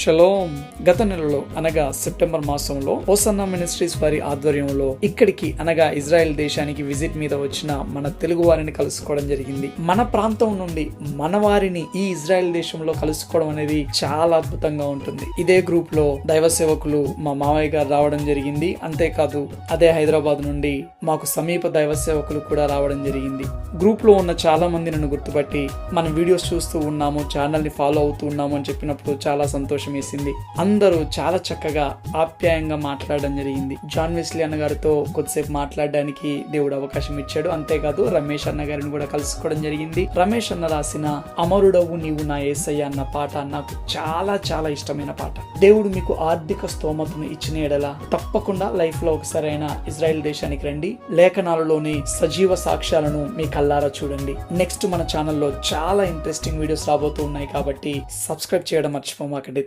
Shalom. గత నెలలో అనగా సెప్టెంబర్ మాసంలో ఓసన్న మినిస్ట్రీస్ వారి ఆధ్వర్యంలో ఇక్కడికి అనగా ఇజ్రాయెల్ దేశానికి విజిట్ మీద వచ్చిన మన తెలుగు వారిని కలుసుకోవడం జరిగింది. మన ప్రాంతం నుండి మన వారిని ఈ ఇజ్రాయెల్ దేశంలో కలుసుకోవడం అనేది చాలా అద్భుతంగా ఉంటుంది. ఇదే గ్రూప్లో దైవ సేవకులు మా మావయ్య గారు రావడం జరిగింది. అంతేకాదు అదే హైదరాబాద్ నుండి మాకు సమీప దైవ సేవకులు కూడా రావడం జరిగింది. గ్రూప్లో ఉన్న చాలా మంది నన్ను గుర్తుపట్టి మన వీడియోస్ చూస్తూ ఉన్నాము ఛానల్ని ఫాలో అవుతూ ఉన్నాము అని చెప్పినప్పుడు చాలా సంతోషం వేసింది. అందరూ చాలా చక్కగా ఆప్యాయంగా మాట్లాడడం జరిగింది. జాన్ వెస్లీ అన్న గారితో కొద్దిసేపు మాట్లాడడానికి దేవుడు అవకాశం ఇచ్చాడు. అంతేకాదు రమేష్ అన్న గారిని కూడా కలుసుకోవడం జరిగింది. రమేష్ అన్న రాసిన అమరుడవు నీవు నా ఏసయ్య అన్న పాట నాకు చాలా చాలా ఇష్టమైన పాట. దేవుడు మీకు ఆర్థిక స్తోమతను ఇచ్చిన ఎడల తప్పకుండా లైఫ్లో ఒకసారి అయినా ఇజ్రాయెల్ దేశానికి రండి. లేఖనాలలోని సజీవ సాక్ష్యాలను మీ కల్లారా చూడండి. నెక్స్ట్ మన ఛానల్లో చాలా ఇంట్రెస్టింగ్ వీడియోస్ రాబోతూ ఉన్నాయి కాబట్టి సబ్స్క్రైబ్ చేయడం మర్చిపోమాకండి.